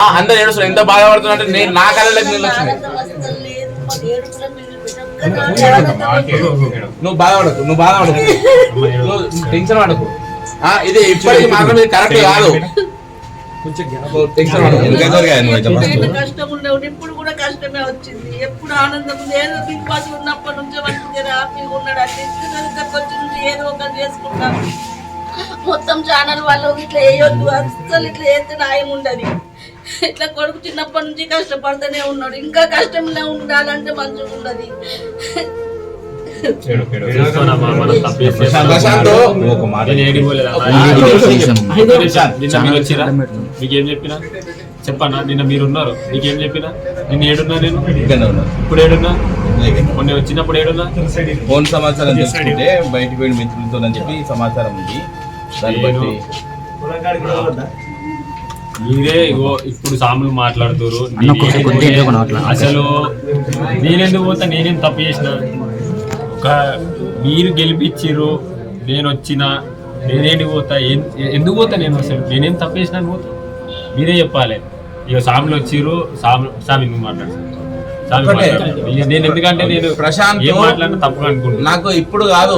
ఆ, అందరు ఏడుస్తారు ఎంత బాధపడుతున్నా నేను నా కళ్ళకి నీళ్ళు వచ్చినాయి నువ్వు బాధపడకు నువ్వు బాధపడకు. నువ్వు టెన్షన్ పడకు. ఆ, ఇది ఇప్పటికి మాత్రం ఇది కరెక్ట్ కాదు. ఇప్పుడు కూడా కష్టమే వచ్చింది. ఎప్పుడు ఆనందం ఉంది? ఏదో బిగ్ బాస్ ఉన్నప్పటి నుంచి మనకి హ్యాపీగా ఉన్నాడు. అంటే దగ్గరకు వచ్చి నుంచి ఏదో ఒకటి చేసుకుంటాం. మొత్తం ఛానల్ వాళ్ళు ఇట్లా వేయొద్దు. అస్సలు ఇట్లా వేస్తే న్యాయం ఉండదు. ఇట్లా కొడుకు చిన్నప్పటి నుంచి కష్టపడుతూనే ఉన్నాడు. ఇంకా కష్టంలో ఉండాలంటే మంచిగా ఉండదు. మీకేం చెప్పినా? చెప్పన్నా? నిన్న మీరు ఉన్నారు మీకేం చెప్పినా? నిన్న ఏడున్నా నేను? ఇప్పుడు ఏడున్నా? మొన్న వచ్చినప్పుడు ఏడున్నా? ఫోన్ సమాచారం తెలుసుకుంటే బయటికి పోయిన మిత్రులతో అని చెప్పి సమాచారం ఉంది. దాన్ని బట్టి. మీరే ఇగో ఇప్పుడు సాములు మాట్లాడుతురు అసలు నేనెందుకు పోతా? నేనేం తప్పు చేసిన? ఒక మీరు గెలిపించిర్రు నేను వచ్చిన నేనేంటి పోతా? ఎందుకు పోతా నేను అసలు? నేనేం తప్పు చేసిన పోతా? మీరే చెప్పాలి. ఇక సాములు వచ్చిర్రు సాము సామి నువ్వు మాట్లాడు. నేను ఎందుకంటే నేను ప్రశాంత్ ఏం మాట్లాడినా తప్పుగా అనుకుంటున్నా. నాకు ఇప్పుడు కాదు.